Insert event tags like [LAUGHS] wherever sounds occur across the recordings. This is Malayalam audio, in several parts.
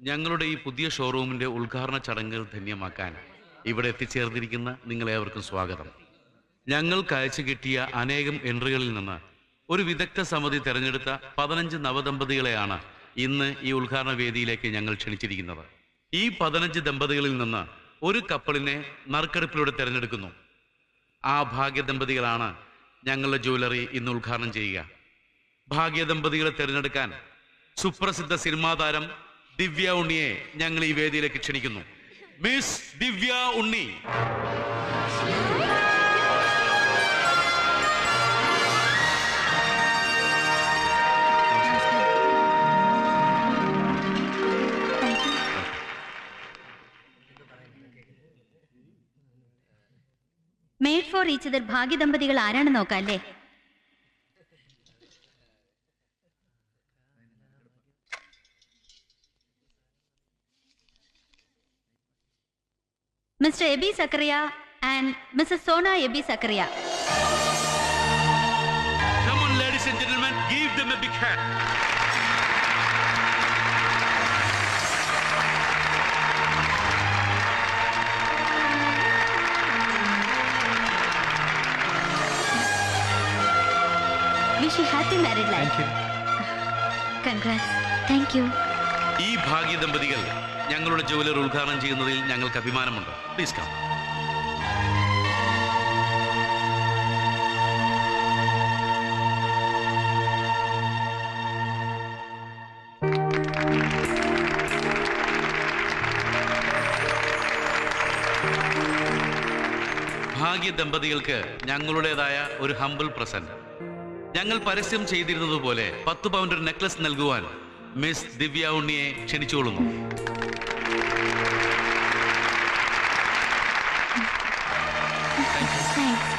ഞങ്ങളുടെ ഈ പുതിയ ഷോറൂമിന്റെ ഉദ്ഘാടന ചടങ്ങുകൾ ധന്യമാക്കാൻ ഇവിടെ എത്തിച്ചേർന്നിരിക്കുന്ന നിങ്ങളേവർക്കും സ്വാഗതം. ഞങ്ങൾക്ക് അയച്ചു കിട്ടിയ അനേകം എൻട്രികളിൽ നിന്ന് ഒരു വിദഗ്ധ സമിതി തെരഞ്ഞെടുത്ത പതിനഞ്ച് നവദമ്പതികളെയാണ് ഇന്ന് ഈ ഉദ്ഘാടന വേദിയിലേക്ക് ഞങ്ങൾ ക്ഷണിച്ചിരിക്കുന്നത്. ഈ പതിനഞ്ച് ദമ്പതികളിൽ നിന്ന് ഒരു കപ്പിളിനെ നറുക്കെടുപ്പിലൂടെ തിരഞ്ഞെടുക്കുന്നു. ആ ഭാഗ്യ ദമ്പതികളാണ് ഞങ്ങളുടെ ജ്വല്ലറി ഇന്ന് ഉദ്ഘാടനം ചെയ്യുക. ഭാഗ്യ ദമ്പതികളെ തിരഞ്ഞെടുക്കാൻ സുപ്രസിദ്ധ സിനിമാ താരം ദിവ്യ ഉണ്ണിയെ ഞങ്ങൾ ഈ വേദിയിലേക്ക് ക്ഷണിക്കുന്നു. Miss Divya Unni. Made for each ഭാഗ്യ ദമ്പതികൾ ആരാണ് നോക്കാം അല്ലേ? Mr. Ebi Sakaria and Mrs. Sona Ebi Sakaria. Come on, ladies and gentlemen, give them a big hand. Wish you happy married life thank you congrats thank you ಈ ಭಾಗ್ಯ ದಂಪತಿಗಲ್ಲ ഞങ്ങളുടെ ജ്വല്ലറി ഉദ്ഘാടനം ചെയ്യുന്നതിൽ ഞങ്ങൾക്ക് അഭിമാനമുണ്ട്. പ്ലീസ് കം ഭാഗ്യ ദമ്പതികൾക്ക് ഞങ്ങളുടേതായ ഒരു ഹമ്പിൾ പ്രസന്റ് ഞങ്ങൾ പരസ്യം ചെയ്തിരുന്നതുപോലെ പത്ത് പൗണ്ട് ഒരു നെക്ലസ് നൽകുവാൻ മിസ് ദിവ്യ ഉണ്ണിയെ ക്ഷണിച്ചുകൊള്ളുന്നു. താങ്ക്സ്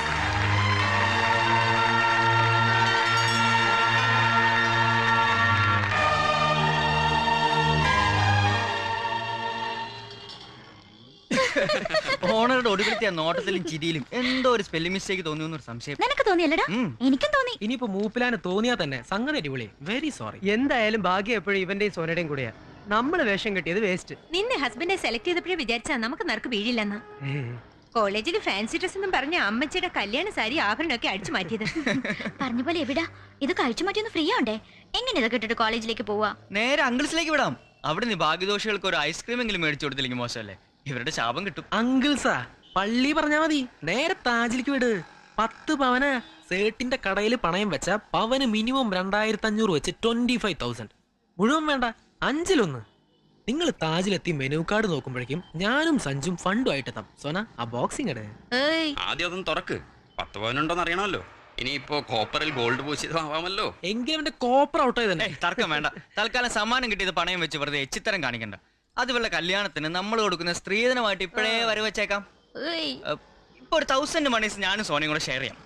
ഓണറുടെ ഒടുവിലത്തെ നോട്ടത്തിലും ചിരിയിലും എന്തോ ഒരു സ്പെല്ലിംഗ് മിസ്റ്റേക്ക് തോന്നിയെന്നൊരു സംശയം. നിനക്ക് തോന്നിയല്ലടാ? ഉം. എനിക്കും തോന്നി. ഇനിയിപ്പോ മൂപ്പിലാന് തോന്നിയാ തന്നെ. സംഗതി അടിപൊളി. വെരി സോറി എന്തായാലും ഭാഗ്യം എപ്പോഴും ഇവന്റെയും സോനയുടെയും കൂടെയാ. നമ്മൾ വേഷം കെട്ടിയത് വേസ്റ്റ് നിന്റെ ഹസ്ബൻഡെ സെലക്ട് ചെയ്തപ്പോഴേ വിചാരിച്ചാ നമുക്ക് നറുക്ക് വീഴില്ലെന്ന്. കോളേജിൽ ഫാൻസി ഡ്രസ് എന്നും പറഞ്ഞ അമ്മച്ചിയുടെ കല്യാണ സാരി ആഭരണമൊക്കെ അടിച്ചു മാറ്റിയത്. [LAUGHS] പറഞ്ഞ പോലെ എവിടാ? ഇത് കഴിച്ചു മാറ്റിയൊന്ന് ഫ്രീ ആണ്ടേ എങ്ങനെ ഇതൊക്കെ ഇട്ടിട്ട് കോളേജിലേക്ക് പോവാ? നേരെ അങ്കിൾസിലേക്ക് വിടാം. അവിടെ നിന്ന് ഭാഗ്യദോഷികൾക്ക് ഒരു ഐസ്ക്രീം എങ്കിലും മേടിച്ചു കൊടുത്തില്ലെങ്കിൽ മോശമല്ലേ? ഇവരുടെ ശാപം കിട്ടും. അങ്കിൾസാ പള്ളി പറഞ്ഞാ മതി. നേരെ താജിലേക്ക് വിട്. പത്ത് പവന് സേട്ടിന്റെ കടയിൽ പണയം വെച്ച പവന് മിനിമം രണ്ടായിരത്തി അഞ്ഞൂറ് വെച്ച് ട്വന്റി ഫൈവ് തൗസൻഡ് മുഴുവൻ വേണ്ട. അഞ്ചിലൊന്ന്. നിങ്ങൾ താജിലെത്തി മെനു കാർഡ് നോക്കുമ്പോഴേക്കും ഞാനും സഞ്ജും ഫണ്ടും ആയിട്ടെത്താം സോന ആ ബോക്സിംഗ് ആദ്യം അതൊന്ന് തുറക്ക്. പത്ത് പവനുണ്ടോന്ന് അറിയണമല്ലോ. ഇനിയിപ്പോ കോപ്പറിൽ ഗോൾഡ് പൂശിതമാവാമല്ലോ. എങ്കിലും എന്റെ കോപ്പർ ഔട്ട് ആയി തന്നെ ഏയ് തർക്കം വേണ്ട. തൽക്കാലം സമ്മാനം കിട്ടിയത് പണയം വെച്ച് വെറുതെ എച്ചിത്തരം കാണിക്കണ്ട. അതുപോലെ കല്യാണത്തിന് നമ്മൾ കൊടുക്കുന്ന സ്ത്രീധനമായിട്ട് ഇപ്പോഴേ വരവച്ചേക്കാം ഇപ്പൊ ഒരു തൗസൻഡ് മണീസ് ഞാനും സോനയും കൂടെ ഷെയർ ചെയ്യാം.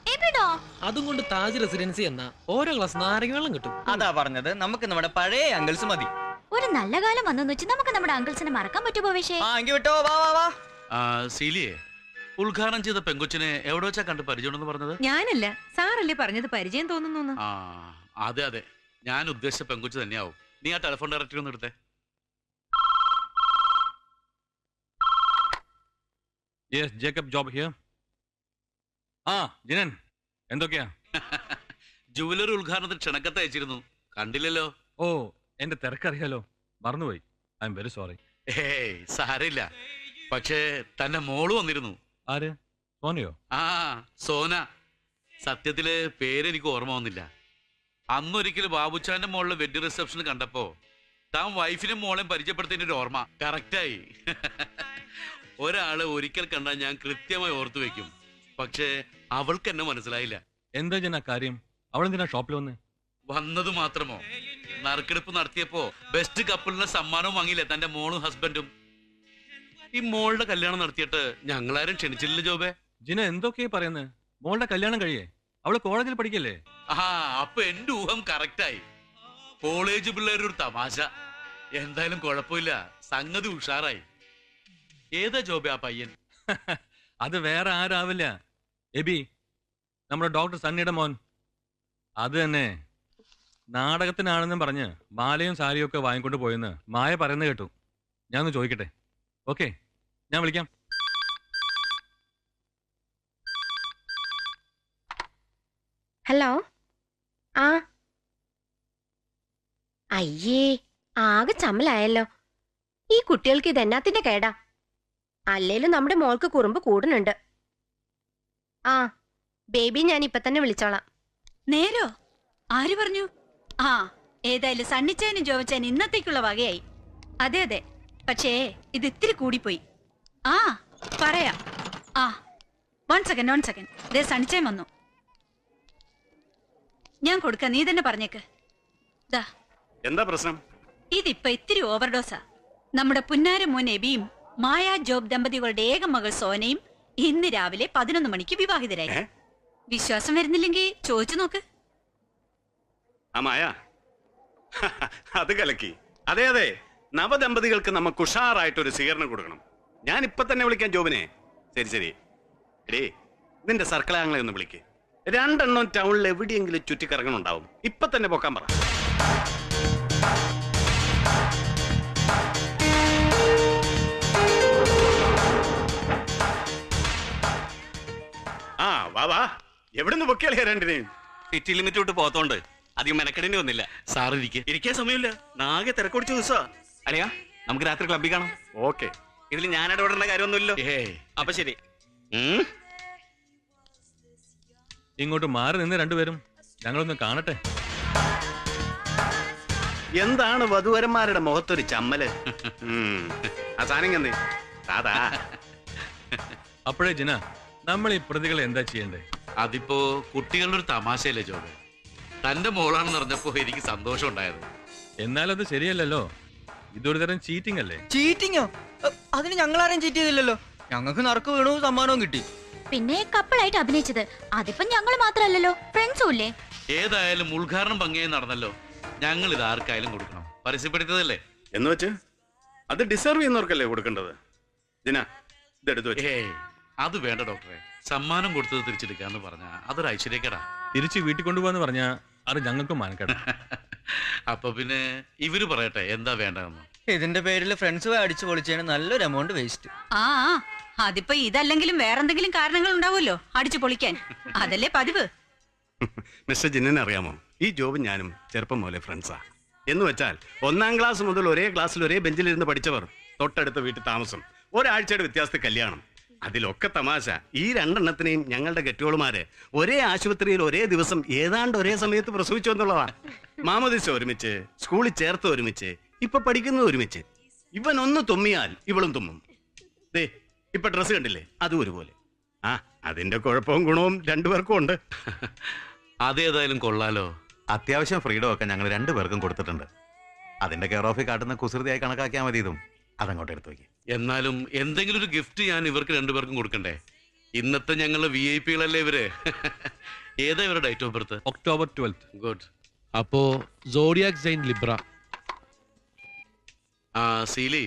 അതും കൊണ്ട് താജ് റെസിഡൻസി എന്ന ഓരോ ഗ്ലാസ് നാരങ്ങ വെള്ളം കിട്ടും. അതാ പറഞ്ഞത്. നമുക്ക് നമ്മുടെ പഴയ അങ്കിൾസ് മതി. ഒരു നല്ല കാലം വന്നെന്ന് വെച്ച് നമുക്ക് നമ്മുടെ അങ്കിൾസിനെ മറക്കാൻ പറ്റുമോ പക്ഷേ വിട്ടോ വാ വാ വാ. സീലിയെ ഉദ്ഘാടനം ചെയ്ത പെങ്കൊച്ചിനെ എവിടെ വെച്ചാ കണ്ട് പരിചയമുണ്ടെന്ന് പറഞ്ഞത്? ഞാനല്ല സാറല്ലേ പറഞ്ഞത് പരിചയം തോന്നുന്നു ആ അതെ അതെ. ഞാൻ ഉദ്ദേശിച്ച പെങ്കൊച്ചു തന്നെയാവും. നീ ആ ടെലിഫോൺ ഡയറക്ടറി ഒന്ന് എടുത്തേ. യെസ് ജേക്കബ് ജോബ് ഹിയർ ആ ജിനൻ. എന്തൊക്കെയാ? [LAUGHS] ജുവലറി ഉദ്ഘാടനത്തിന് ക്ഷണക്കത്ത് അയച്ചിരുന്നു. കണ്ടില്ലല്ലോ. ഓ എന്റെ തിരക്കറിയാലോ? മറന്നുപോയി. ഐ എം വെരി സോറി ഏയ് സാരില്ല പക്ഷേ തന്റെ മോൾ വന്നിരുന്നു. ആര്? സോനയോ? ആ സോന. സത്യത്തിൽ പേരെനിക്ക് ഓർമ്മ വന്നില്ല. അന്നൊരിക്കൽ ബാബുച്ചാന്റെ മോളിലെ വെഡ്ഡിംഗ് റിസപ്ഷൻ കണ്ടപ്പോ താൻ വൈഫിനും മോളെയും പരിചയപ്പെടുത്തിന്റെ ഒരു ഓർമ്മ. കറക്റ്റായി [LAUGHS] ഒരാൾ ഒരിക്കൽ കണ്ടാൽ ഞാൻ കൃത്യമായി ഓർത്തു വെക്കും. പക്ഷേ അവൾക്ക് എന്നെ മനസ്സിലായില്ല. എന്താ ജന കാര്യം? അവൾ എന്തിനാ ഷോപ്പിൽ വന്ന്? വന്നത് മാത്രമോ? നറുക്കെടുപ്പ് നടത്തിയപ്പോ ബെസ്റ്റ് കപ്പിളിന് സമ്മാനവും വാങ്ങിയില്ലേ? തന്റെ മോളും ഹസ്ബൻഡും ഈ മോളുടെ കല്യാണം നടത്തിയിട്ട് ഞങ്ങളാരും ക്ഷണിച്ചില്ല ജോബേ. ജിന എന്തൊക്കെയാ പറയുന്നത് മോളുടെ കല്യാണം കഴിയേ? അവൾ കോളേജിൽ പഠിക്കല്ലേ? ആ അപ്പൊ എന്റെ ഊഹം കറക്റ്റായി കോളേജ് പിള്ളേരുടെ ഒരു തമാശ. എന്തായാലും കുഴപ്പമില്ല. സംഗതി ഉഷാറായി. ഏതാ ജോബെ ആ പയ്യൻ? [LAUGHS] അത് വേറെ ആരാവില്ല. എബി നമ്മുടെ ഡോക്ടർ സണ്ണിയുടെ മോൻ. അത് തന്നെ. നാടകത്തിനാണെന്നും പറഞ്ഞ് മാലയും സാരിയും ഒക്കെ വാങ്ങിക്കൊണ്ട് പോയെന്ന് മായ പറയുന്നത് കേട്ടു. ഞാൻ ഒന്ന് ചോദിക്കട്ടെ? ഓക്കെ ഞാൻ വിളിക്കാം. ഹലോ? ആ. അയ്യേ ആകെ ചമ്മലായല്ലോ. ഈ കുട്ടികൾക്ക് ഇതെന്നാത്തിന്റെ കേടാ? അല്ലേലും നമ്മുടെ മോൾക്ക് കുറുമ്പ് കൂടുന്നുണ്ട്. ആ ബേബി ഞാൻ ഇപ്പൊ തന്നെ വിളിച്ചോളാം. നേരോ? ആര് പറഞ്ഞു? ആ ഏതായാലും സണ്ണിച്ചേനും ജോവച്ചേനും ഇന്നത്തേക്കുള്ള വകയായി. അതെ അതെ. പക്ഷേ ഇത് ഇത്തിരി കൂടിപ്പോയി. ആ പറയാം. ആ വൺ സെക്കൻഡ് വൺ സെക്കൻഡ് ദേ സണ്ണിച്ചേൻ വന്നു. ഞാൻ കൊടുക്ക നീ തന്നെ പറഞ്ഞേക്ക്. ദാ. എന്താ പ്രശ്നം? ഇതിപ്പോ ഇത്തിരി ഓവർഡോസാ നമ്മുടെ പുന്നാര മോൻ എബിയും മായ ജോബ് ദമ്പതികളുടെ ഏക മകൾ സോനയും ഇന്ന് രാവിലെ പതിനൊന്ന് മണിക്ക് വിവാഹിതരായി. വിശ്വാസം വരുന്നില്ലെങ്കിൽ ചോദിച്ചു നോക്ക്. ആ മായ. [LAUGHS] അത് കലക്കി. അതെ അതെ. നവദമ്പതികൾക്ക് നമുക്ക് ഉഷാറായിട്ട് ഒരു സ്വീകരണം കൊടുക്കണം. ഞാൻ ഇപ്പൊ തന്നെ വിളിക്കാം ജോബിനെ. ശരി ശരി. എടേ നിന്റെ സർക്കിളാങ്ങളെ ഒന്ന് വിളിക്ക്. രണ്ടെണ്ണം ടൗണിൽ എവിടെയെങ്കിലും ചുറ്റിക്കറങ്ങണുണ്ടാവും. ഇപ്പൊ തന്നെ പോക്കാൻ പറ. ആ വാ വാ. എവിടുന്ന് പൊക്കിയാളിയാ രണ്ടിനെയും? സിറ്റി ലിമിറ്റ് വിട്ട് പോത്തോണ്ട് അധികം മെനക്കെടേണ്ടി വന്നില്ല. സാറിരിക്കെ ഇരിക്കാൻ സമയമില്ല. നാകെ തിരക്കൊടിച്ച ദിവസാ അല്ലയാ? നമുക്ക് രാത്രി ക്ലബ്ബിൽ കാണാം. ഓക്കെ. ഇതിൽ ഞാൻ ഇടപെടേണ്ട കാര്യമൊന്നുമില്ലല്ലോ. ഏയ്. അപ്പൊ ശരി. ഇങ്ങോട്ട് മാറി നിന്ന് രണ്ടുപേരും ഞങ്ങളൊന്ന് കാണട്ടെ. എന്താണ് വധുവരന്മാരുടെ മുഖത്തൊരു ചമ്മൽ? ആ സാധനം സാധാ. അപ്പോഴേ ജിന നമ്മൾ ഈ പ്രതികളെ എന്താ ചെയ്യണ്ടേ? അതിപ്പോ കുട്ടികളുടെ ഒരു തമാശയല്ലേ ജോബ്? തന്റെ മോളാണെന്ന് അറിഞ്ഞപ്പോ എനിക്ക് സന്തോഷം ഉണ്ടായത് എന്നാലത് ശരിയല്ലല്ലോ. ഇതൊരു തരം ചീറ്റിംഗ് അല്ലേ? ചീറ്റിങ്ങോ അതിന് ഞങ്ങൾ ഞങ്ങളാരും ചീറ്റ് ചെയ്തില്ലല്ലോ. ഞങ്ങൾക്ക് നറുക്ക് വീണു സമ്മാനവും കിട്ടി. പിന്നെ കപ്പിളായിട്ട് അഭിനയിച്ചത്. അതിപ്പോ ഞങ്ങൾ മാത്രമല്ലല്ലോ ഫ്രണ്ട്സും ഇല്ലേ? ഏതായാലും ഉദ്ഘാടനം ഭംഗിയായി നടന്നല്ലോ. ഞങ്ങൾ ഇത് ആർക്കായാലും കൊടുക്കണം. പരസ്യപ്പെടുത്തതല്ലേ എന്ന് വെച്ച്? അത് ഡിസർവ് ചെയ്യുന്നവർക്കല്ലേ കൊടുക്കേണ്ടത്? ദിന ഇതെടുത്തു വെച്ച്. ഏയ് അത് വേണ്ട ഡോക്ടറെ. സമ്മാനം കൊടുത്തത് തിരിച്ചെടുക്കാന്ന് പറഞ്ഞ അതൊരു ഐശ്വര്യക്കേടാ. തിരിച്ച് വീട്ടിൽ കൊണ്ടുപോകാന്ന് പറഞ്ഞാ അത് ഞങ്ങൾക്കും മാനക്കേടാ. [LAUGHS] അപ്പൊ പിന്നെ ഇവർ പറയട്ടെ എന്താ വേണ്ടതെന്ന്? ഇതിന്റെ പേരിൽ ഫ്രണ്ട്സ് അടിച്ചു പൊളിച്ചതിന് നല്ലൊരു എമൗണ്ട് വേസ്റ്റ് ആ ആ, അതിപ്പോ ഇതല്ലെങ്കിലും വേറെന്തെങ്കിലും കാരണങ്ങൾ ഉണ്ടാവുമല്ലോ അടിച്ചു പൊളിക്കാൻ. അതല്ലേ പതിവ്? [LAUGHS] മിസ്റ്റർ ജിന്നനെ അറിയാമോ? ഈ ജോബ് ഞാനും ചെറുപ്പം മുതലേ ഫ്രണ്ട്സാ എന്ന് വെച്ചാൽ ഒന്നാം ക്ലാസ് മുതൽ ഒരേ ക്ലാസ്സിൽ ഒരേ ബെഞ്ചിലിരുന്ന് പഠിച്ചവർ തൊട്ടടുത്ത വീട്ടിൽ താമസം ഒരാഴ്ചയുടെ വ്യത്യാസത്തിൽ കല്യാണം. അതിലൊക്കെ തമാശ. ഈ രണ്ടെണ്ണത്തിനെയും ഞങ്ങളുടെ കെട്ടുകളുമാര് ഒരേ ആശുപത്രിയിൽ ഒരേ ദിവസം ഏതാണ്ട് ഒരേ സമയത്ത് പ്രസവിച്ചു എന്നുള്ളതാ. മാമദിസ ഒരുമിച്ച് സ്കൂളിൽ ചേർത്ത് ഒരുമിച്ച് ഇപ്പൊ പഠിക്കുന്നത് ഒരുമിച്ച്. ഇവൻ ഒന്ന് തുമ്മിയാൽ ഇവളും തുമ്മും. ദേ ഇപ്പൊ ഡ്രസ്സ് കണ്ടില്ലേ? അതും ഒരുപോലെ. ആ അതിന്റെ കുഴപ്പവും ഗുണവും രണ്ടുപേർക്കും ഉണ്ട്. അതേതായാലും കൊള്ളാലോ. അത്യാവശ്യം ഫ്രീഡം ഒക്കെ ഞങ്ങൾ രണ്ടുപേർക്കും കൊടുത്തിട്ടുണ്ട്. അതിന്റെ കെയർ ഓഫിൽ കാട്ടുന്ന കുസൃതിയായി കണക്കാക്കിയാൽ മതി ഇതും. അതങ്ങോട്ട് എടുത്തു വയ്ക്കും എന്നാലും എന്തെങ്കിലും ഒരു ഗിഫ്റ്റ് ഞാൻ ഇവർക്ക് രണ്ടുപേർക്കും കൊടുക്കണ്ടേ? ഇന്നത്തെ ഞങ്ങൾ വി ഐ പികളല്ലേ ഇവർ? [LAUGHS] ഏതാ ഇവരുടെ date of birth October twelfth good അപ്പോ സോഡിയാക് സൈൻ ലിബ്ര ആ സീലി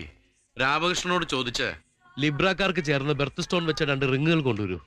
രാമകൃഷ്ണനോട് ചോദിച്ച്. ലിബ്രക്കാർക്ക് ചേർന്ന് ബെർത്ത് സ്റ്റോൺ വെച്ച രണ്ട് റിങ്ങുകൾ കൊണ്ടുവരൂ.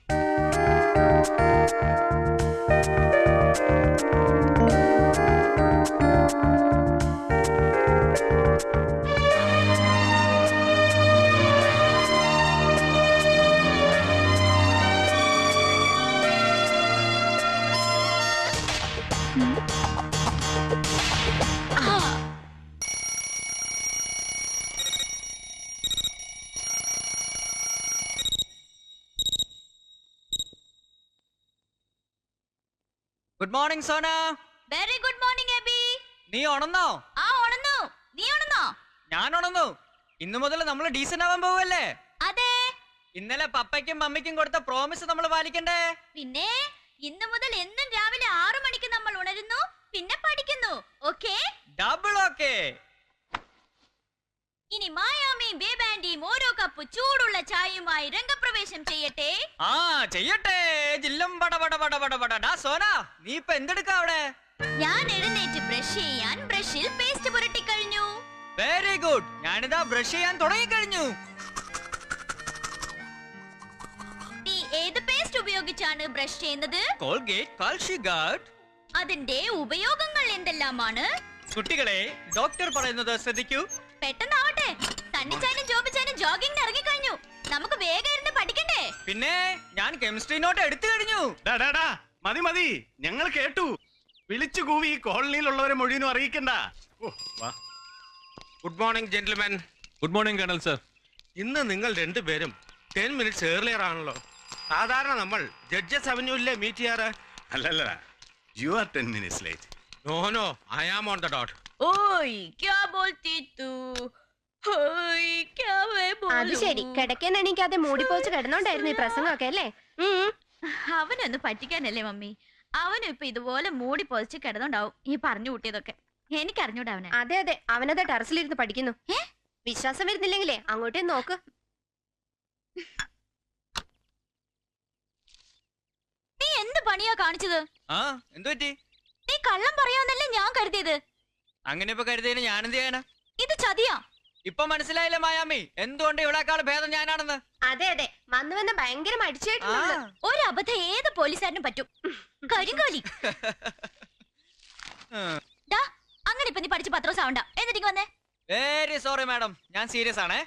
Good morning Sona very good morning Eby നീ ഉണന്നോ? ആ ഉണന്നു. നീ ഉണന്നോ? ഞാൻ ഉണന്നു. ഇന്നു മുതൽ നമ്മൾ ഡീസന്റ് ആവാൻ പോവല്ലേ? അതെ. ഇന്നലെ പപ്പയ്ക്കും മമ്മിക്കും കൊടുത്ത പ്രോമിസ് നമ്മൾ പാലിക്കണ്ടേ? പിന്നെ ഇന്നു മുതൽ എന്നും രാവിലെ ആറു മണിക്ക് നമ്മൾ ഉണരുന്നു പിന്നെ പഠിക്കുന്നു ഓക്കേ ഡബിൾ ഓക്കെ ഇനി മായാമിയും ബേബാൻഡിയും ഓരോ കപ്പ് ചൂടുള്ള ചായയുമായി രംഗപ്രവേശം ചെയ്യട്ടെ? ആ ചെയ്യട്ടെ. ജില്ലം ഡാ സോന നീ ഇപ്പൊ എന്തെടുക്ക അവിടെ? ഞാൻ എഴുന്നേറ്റ് ബ്രഷ് ചെയ്യാൻ ബ്രഷിൽ പേസ്റ്റ് പുരട്ടി കഴിഞ്ഞു. വെരി ഗുഡ് ഞാനിതാ ബ്രഷ് ചെയ്യാൻ തുടങ്ങി കഴിഞ്ഞു നീ ഏത് പേസ്റ്റ് ഉപയോഗിച്ചാണ് ബ്രഷ് ചെയ്യുന്നത്? കോൾഗേറ്റ് കാൽഷി ഗാർഡ് അതിന്റെ ഉപയോഗങ്ങൾ എന്തെല്ലാമാണ്? കുട്ടികളെ ഡോക്ടർ പറയുന്നത് ശ്രദ്ധിക്കൂ. പെട്ടെന്നാവട്ടെ. സണ്ണിച്ചാനും ജോബിച്ചാനും ഇറങ്ങി കഴിഞ്ഞു നമുക്ക് വേഗം ഇരുന്ന് പഠിക്കണ്ടേ? പിന്നെ ഞാൻ കെമിസ്ട്രി നോട്ട് എടുത്തു കഴിഞ്ഞു. ഡാ, ഡാ, ഡാ, മതി മതി. ഞങ്ങൾ കേട്ടു. വിളിച്ചു കൂവി ഈ കോളനിയിലുള്ളവരെ മുഴുവനും അറിയിക്കണ്ട. വാ. Good morning gentleman good morning colonel sir ഇന്ന് നിങ്ങൾ രണ്ടുപേരും ടെൻ മിനിറ്റ്സ് ഏർലിയർ ആണല്ലോ. സാധാരണ നമ്മൾ ജഡ്ജസ് അവന്യൂല്ലേ മീറ്റ് ചെയ്യാറ്? അല്ലല്ല you are ten minutes late no no I am on the dot ഓയ് ക്യാ ബോൾത്തി തൂ അത് ശരി. കിടക്കാൻ എണീക്കാതെ മൂടിപ്പോച്ച് കിടന്നോണ്ടായിരുന്നു ഈ പ്രസംഗമൊക്കെ അല്ലേ. അവനൊന്ന് പറ്റിക്കാനല്ലേ മമ്മി? അവനും ഇപ്പൊ ഇതുപോലെ മൂടി പൊതിച്ച് കിടന്നുണ്ടാവും ഈ പറഞ്ഞു കൂട്ടിയതൊക്കെ. എനിക്കറിഞ്ഞൂടാ അവനെ. അതെ അതെ. അവനത് ടെറസിലിരുന്ന് പഠിക്കുന്നു. വിശ്വാസം വരുന്നില്ലെങ്കിലേ അങ്ങോട്ടേ നോക്ക്. നീ എന്ത് പണിയാ കാണിച്ചത്? ആ എന്തു പറ്റി? നീ കള്ളം പറയാന്നല്ലേ ഞാൻ കരുതിയത്. അങ്ങനെ ഇപ്പൊ കരുതിയതിന് ഞാൻ എന്ത് ചെയ്യാനാ? ഇത് ചതിയാ. ഇപ്പൊ മനസ്സിലായില്ല മായാമി? എന്തുകൊണ്ട് ഇവിടെക്കാൾ ഭേദം ഞാനാണെന്ന്? അതെ അതെ. വന്നു വന്ന് ഭയങ്കര മടിച്ചായിട്ടുണ്ട് ഒരു അബദ്ധം ഏത് പോലീസുകാരനും പറ്റും. കരിങ്കോലി. ദാ അങ്ങനെ ഇപ്പൊ നീ പഠിച്ച് പത്ര ദിവസം ആവണ്ട എന്നിട്ട് വന്നേ. വെരി സോറി മാഡം ഞാൻ സീരിയസ് ആണേ.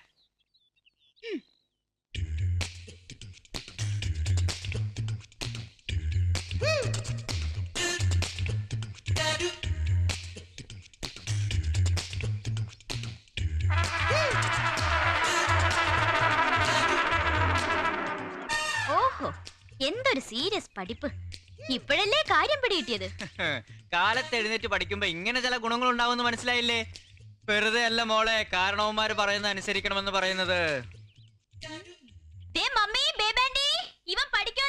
പഠിപ്പ്. ഇപ്പോഴല്ലേ കാര്യം പിടികിട്ടിയത് കാലത്ത് എഴുന്നേറ്റ് പഠിക്കുമ്പോ ഇങ്ങനെ ചില ഗുണങ്ങൾ ഉണ്ടാവുമെന്ന് മനസ്സിലായില്ലേ? വെറുതെ അല്ല മോളെ കാരണവന്മാര് പറയുന്ന അനുസരിക്കണമെന്ന് പറയുന്നത്. ഇവൻ പഠിക്കുമെന്ന്